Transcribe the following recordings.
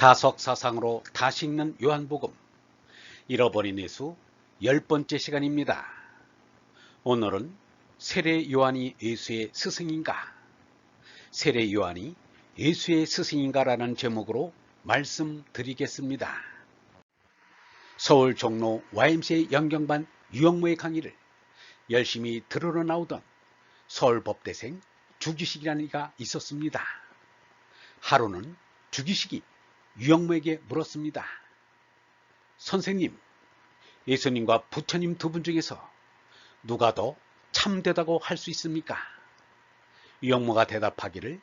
다석사상으로 다시 읽는 요한복음 잃어버린 예수 열 번째 시간입니다. 오늘은 세례 요한이 예수의 스승인가 세례 요한이 예수의 스승인가라는 제목으로 말씀드리겠습니다. 서울 종로 YMCA 영경반 유영모의 강의를 열심히 들으러 나오던 서울법대생 주기식이라는 이가 있었습니다. 하루는 주기식이 유영모에게 물었습니다. 선생님, 예수님과 부처님 두 분 중에서 누가 더 참되다고 할 수 있습니까? 유영모가 대답하기를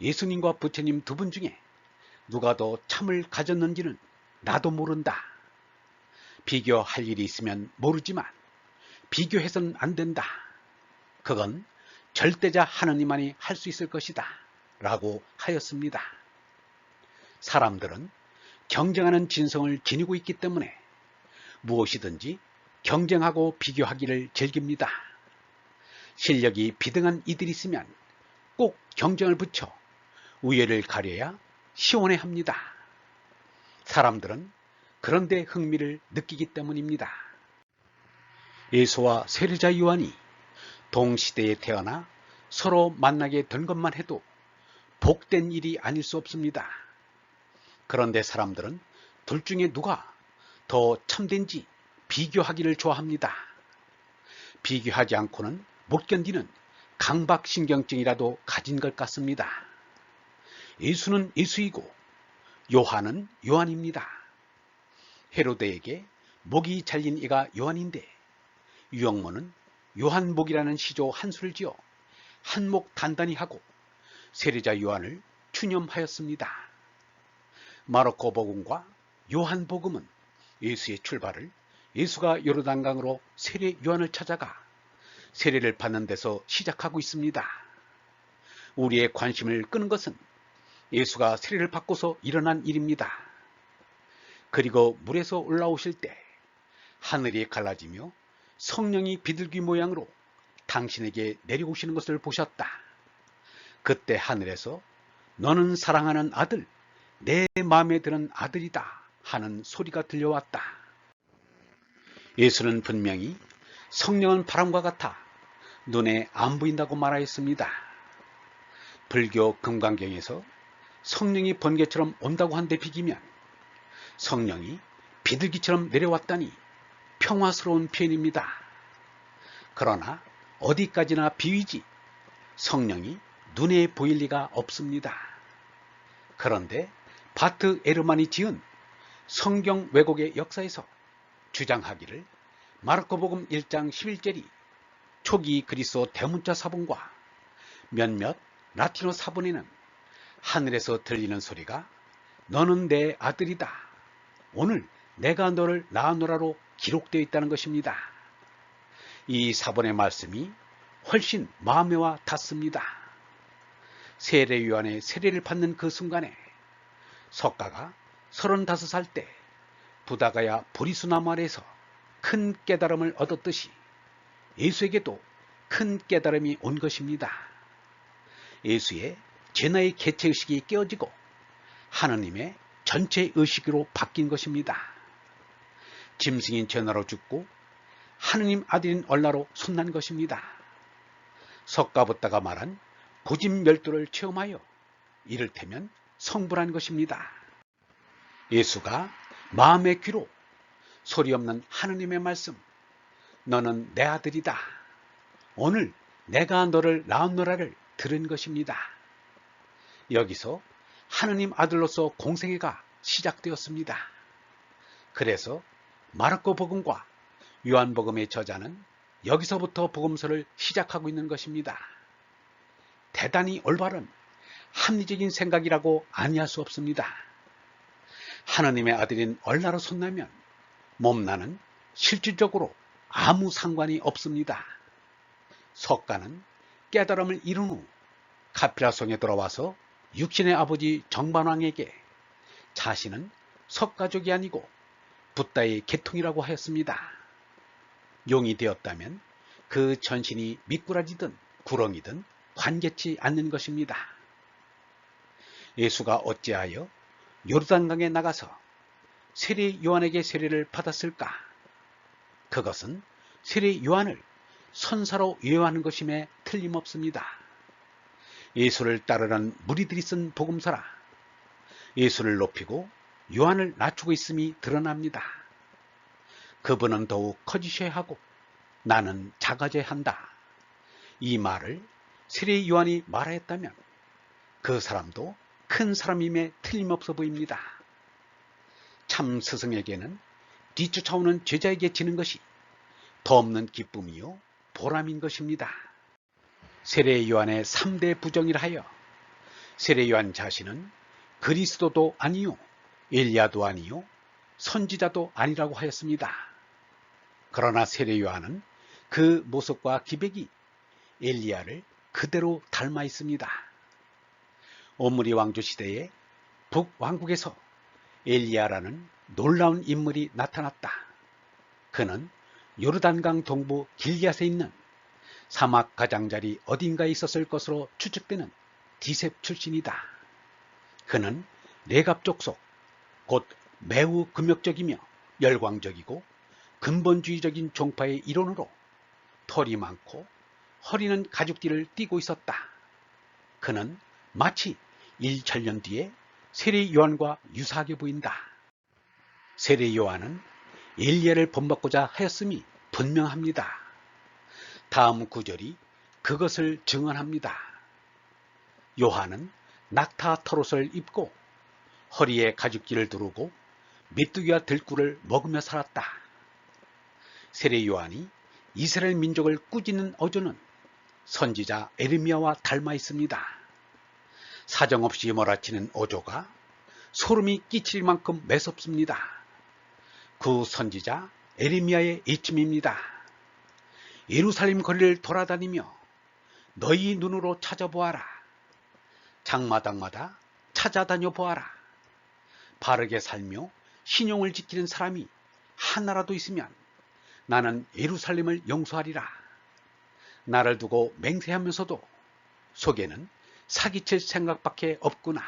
예수님과 부처님 두 분 중에 누가 더 참을 가졌는지는 나도 모른다. 비교할 일이 있으면 모르지만 비교해서는 안 된다. 그건 절대자 하느님만이 할 수 있을 것이다. 라고 하였습니다. 사람들은 경쟁하는 진성을 지니고 있기 때문에 무엇이든지 경쟁하고 비교하기를 즐깁니다. 실력이 비등한 이들이 있으면 꼭 경쟁을 붙여 우열을 가려야 시원해 합니다. 사람들은 그런데 흥미를 느끼기 때문입니다. 예수와 세례자 요한이 동시대에 태어나 서로 만나게 된 것만 해도 복된 일이 아닐 수 없습니다. 그런데 사람들은 둘 중에 누가 더 참된지 비교하기를 좋아합니다. 비교하지 않고는 못 견디는 강박신경증이라도 가진 것 같습니다. 예수는 예수이고 요한은 요한입니다. 헤로데에게 목이 잘린 이가 요한인데 유영모는 요한목이라는 시조 한 수를 지어 한목 단단히 하고 세례자 요한을 추념하였습니다. 마르코 복음과 요한 복음은 예수의 출발을 예수가 요르단강으로 세례 요한을 찾아가 세례를 받는 데서 시작하고 있습니다. 우리의 관심을 끄는 것은 예수가 세례를 받고서 일어난 일입니다. 그리고 물에서 올라오실 때 하늘이 갈라지며 성령이 비둘기 모양으로 당신에게 내려오시는 것을 보셨다. 그때 하늘에서 너는 사랑하는 아들, 내 마음에 드는 아들이다 하는 소리가 들려왔다. 예수는 분명히 성령은 바람과 같아 눈에 안 보인다고 말하였습니다. 불교 금강경에서 성령이 번개처럼 온다고 한데 비기면 성령이 비둘기처럼 내려왔다니 평화스러운 표현입니다. 그러나 어디까지나 비위지 성령이 눈에 보일 리가 없습니다. 그런데 바트 에르만이 지은 성경 왜곡의 역사에서 주장하기를 마르코복음 1장 11절이 초기 그리스도 대문자 사본과 몇몇 라틴어 사본에는 하늘에서 들리는 소리가 너는 내 아들이다. 오늘 내가 너를 낳아노라로 기록되어 있다는 것입니다. 이 사본의 말씀이 훨씬 마음에 와 닿습니다. 세례 요한의 세례를 받는 그 순간에 석가가 35살 때 부다가야 보리수나무 아래서 큰 깨달음을 얻었듯이 예수에게도 큰 깨달음이 온 것입니다. 예수의 제나의 개체의식이 깨어지고 하느님의 전체 의식으로 바뀐 것입니다. 짐승인 제나로 죽고 하느님 아들인 얼라로 손난 것입니다. 석가부다가 말한 고집멸도를 체험하여 이를테면 성불한 것입니다. 예수가 마음의 귀로 소리 없는 하느님의 말씀 너는 내 아들이다. 오늘 내가 너를 낳았노라를 들은 것입니다. 여기서 하느님 아들로서 공생애가 시작되었습니다. 그래서 마르코 복음과 요한 복음의 저자는 여기서부터 복음서를 시작하고 있는 것입니다. 대단히 올바른 합리적인 생각이라고 아니할 수 없습니다. 하느님의 아들인 얼라로 손나면 몸나는 실질적으로 아무 상관이 없습니다. 석가는 깨달음을 이룬 후 카피라성에 돌아와서 육신의 아버지 정반왕에게 자신은 석가족이 아니고 붓다의 계통이라고 하였습니다. 용이 되었다면 그 전신이 미꾸라지든 구렁이든 관계치 않는 것입니다. 예수가 어찌하여 요르단강에 나가서 세례 요한에게 세례를 받았을까? 그것은 세례 요한을 선사로 예화하는 것임에 틀림없습니다. 예수를 따르는 무리들이 쓴 복음서라 예수를 높이고 요한을 낮추고 있음이 드러납니다. 그분은 더욱 커지셔야 하고 나는 작아져야 한다. 이 말을 세례 요한이 말하였다면 그 사람도 큰 사람임에 틀림없어 보입니다. 참 스승에게는 뒤쫓아오는 제자에게 지는 것이 더 없는 기쁨이요 보람인 것입니다. 세례 요한의 3대 부정이라 하여 세례 요한 자신은 그리스도도 아니요 엘리야도 아니요 선지자도 아니라고 하였습니다. 그러나 세례 요한은 그 모습과 기백이 엘리야를 그대로 닮아 있습니다. 오므리 왕조 시대에 북왕국에서 엘리야라는 놀라운 인물이 나타났다. 그는 요르단강 동부 길리앗에 있는 사막 가장자리 어딘가에 있었을 것으로 추측되는 디셉 출신이다. 그는 내갑족 속, 곧 매우 금욕적이며 열광적이고 근본주의적인 종파의 일원으로 털이 많고 허리는 가죽띠를 띠고 있었다. 그는 마치 1천년 뒤에 세례 요한과 유사하게 보인다. 세례 요한은 엘리야를 본받고자 하였음이 분명합니다. 다음 구절이 그것을 증언합니다. 요한은 낙타 털옷을 입고 허리에 가죽기를 두르고 메뚜기와 들꿀을 먹으며 살았다. 세례 요한이 이스라엘 민족을 꾸짖는 어조는 선지자 에르미야와 닮아 있습니다. 사정없이 몰아치는 어조가 소름이 끼칠 만큼 매섭습니다. 그 선지자 에르미야의 이침입니다. 예루살렘 거리를 돌아다니며 너희 눈으로 찾아보아라. 장마당마다 찾아다녀 보아라. 바르게 살며 신용을 지키는 사람이 하나라도 있으면 나는 예루살렘을 용서하리라. 나를 두고 맹세하면서도 속에는 사기칠 생각밖에 없구나.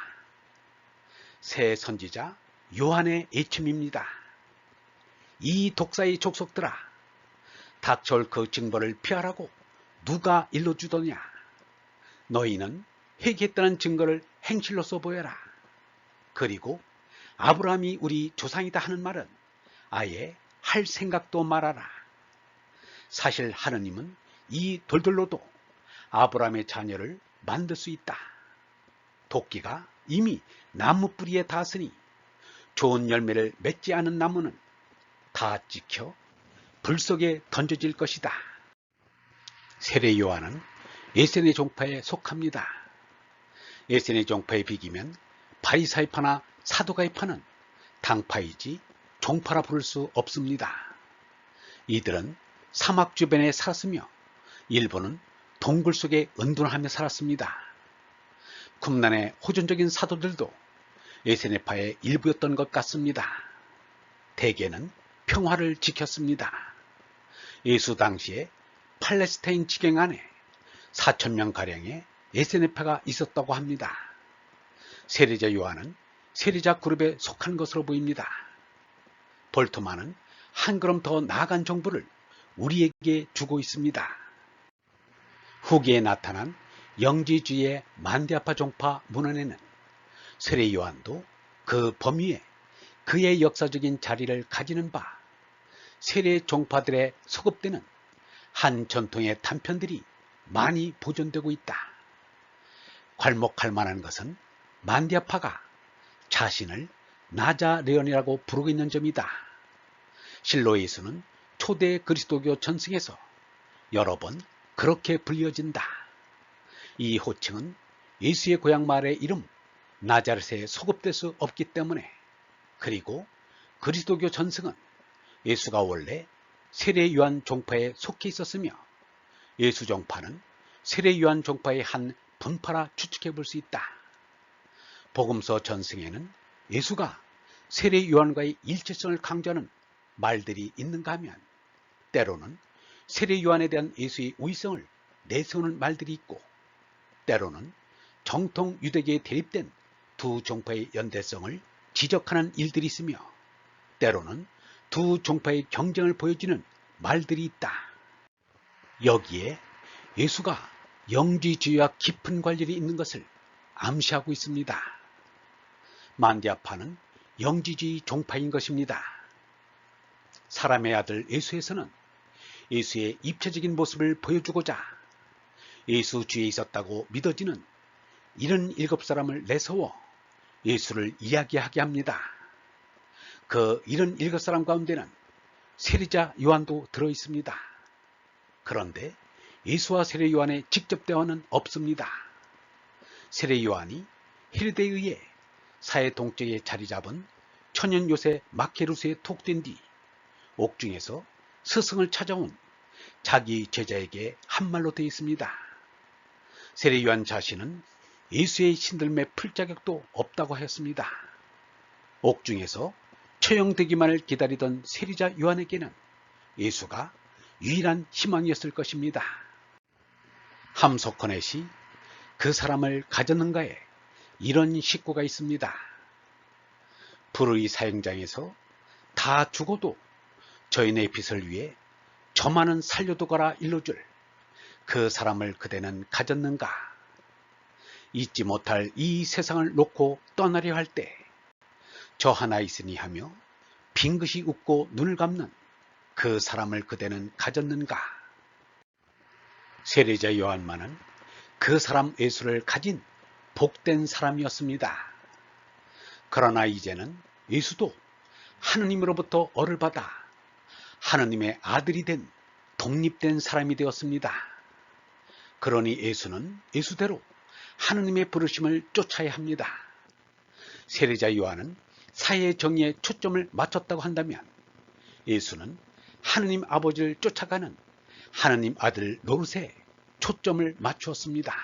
새 선지자 요한의 애침입니다. 이 독사의 족속들아, 닥쳐올 그 증거를 피하라고 누가 일러주더냐? 너희는 회개했다는 증거를 행실로써 보여라. 그리고 아브라함이 우리 조상이다 하는 말은 아예 할 생각도 말아라. 사실 하느님은 이 돌들로도 아브라함의 자녀를 만들 수 있다. 도끼가 이미 나무 뿌리에 닿았으니 좋은 열매를 맺지 않은 나무는 다 찍혀 불 속에 던져질 것이다. 세례 요한은 예센의 종파에 속합니다. 예센의 종파에 비기면 바리사이파나 사도가이파는 당파이지 종파라 부를 수 없습니다. 이들은 사막 주변에 살았으며 일본은 동굴 속에 은둔하며 살았습니다. 쿰난의 호전적인 사도들도 에세네파의 일부였던 것 같습니다. 대개는 평화를 지켰습니다. 예수 당시에 팔레스타인 지경 안에 4천명 가량의 에세네파가 있었다고 합니다. 세례자 요한은 세례자 그룹에 속한 것으로 보입니다. 볼트만은 한 걸음 더 나아간 정보를 우리에게 주고 있습니다. 후기에 나타난 영지주의 만대아파 종파 문헌에는 세례 요한도 그 범위에 그의 역사적인 자리를 가지는 바 세례 종파들의 소급되는 한 전통의 단편들이 많이 보존되고 있다. 괄목할 만한 것은 만디아파가 자신을 나자레온이라고 부르고 있는 점이다. 실로 예수는 초대 그리스도교 전승에서 여러 번 그렇게 불려진다. 이 호칭은 예수의 고향 말의 이름 나자렛에 소급될 수 없기 때문에 그리고 그리스도교 전승은 예수가 원래 세례 요한 종파에 속해 있었으며 예수 종파는 세례 요한 종파의 한 분파라 추측해 볼 수 있다. 복음서 전승에는 예수가 세례 요한과의 일체성을 강조하는 말들이 있는가 하면 때로는 세례 요한에 대한 예수의 우위성을 내세우는 말들이 있고 때로는 정통 유대계에 대립된 두 종파의 연대성을 지적하는 일들이 있으며 때로는 두 종파의 경쟁을 보여주는 말들이 있다. 여기에 예수가 영지주의와 깊은 관련이 있는 것을 암시하고 있습니다. 만디아파는 영지주의 종파인 것입니다. 사람의 아들 예수에서는 예수의 입체적인 모습을 보여주고자 예수 주에 있었다고 믿어지는 이런 일곱 사람을 내세워 예수를 이야기하게 합니다. 그 이런 일곱 사람 가운데는 세리자 요한도 들어 있습니다. 그런데 예수와 세례 요한의 직접 대화는 없습니다. 세례 요한이 헤르대에 의해 사회 동쪽에 자리 잡은 천연 요새 마케루스에 톡된 뒤 옥중에서 스승을 찾아온 자기 제자에게 한 말로 되어 있습니다. 세례 요한 자신은 예수의 신들매 풀 자격도 없다고 했습니다. 옥중에서 처형되기만을 기다리던 세리자 요한에게는 예수가 유일한 희망이었을 것입니다. 함소커넷이 그 사람을 가졌는가에 이런 식구가 있습니다. 불의 사형장에서 다 죽어도 저인의 빛을 위해 저만은 살려두거라 일러줄 그 사람을 그대는 가졌는가? 잊지 못할 이 세상을 놓고 떠나려 할 때 저 하나 있으니 하며 빙긋이 웃고 눈을 감는 그 사람을 그대는 가졌는가? 세례자 요한만은 그 사람 예수를 가진 복된 사람이었습니다. 그러나 이제는 예수도 하느님으로부터 어를 받아 하느님의 아들이 된 독립된 사람이 되었습니다. 그러니 예수는 예수대로 하느님의 부르심을 쫓아야 합니다. 세례자 요한은 사회의 정의에 초점을 맞췄다고 한다면 예수는 하느님 아버지를 쫓아가는 하느님 아들 노릇에 초점을 맞추었습니다.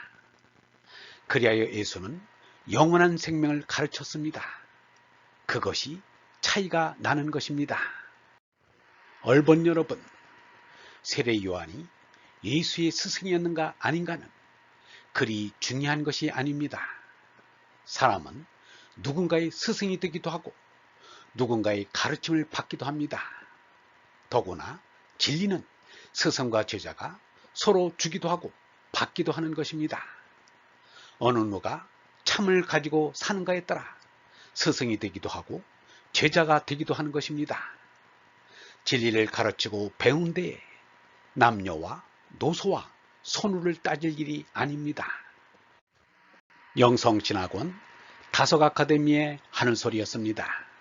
그리하여 예수는 영원한 생명을 가르쳤습니다. 그것이 차이가 나는 것입니다. 얼번 여러분, 세례 요한이 예수의 스승이었는가 아닌가는 그리 중요한 것이 아닙니다. 사람은 누군가의 스승이 되기도 하고 누군가의 가르침을 받기도 합니다. 더구나 진리는 스승과 제자가 서로 주기도 하고 받기도 하는 것입니다. 어느 누가 참을 가지고 사는가에 따라 스승이 되기도 하고 제자가 되기도 하는 것입니다. 진리를 가르치고 배운 데에 남녀와 노소와 선우를 따질 일이 아닙니다. 영성진학원 다석 아카데미의 하는 소리였습니다.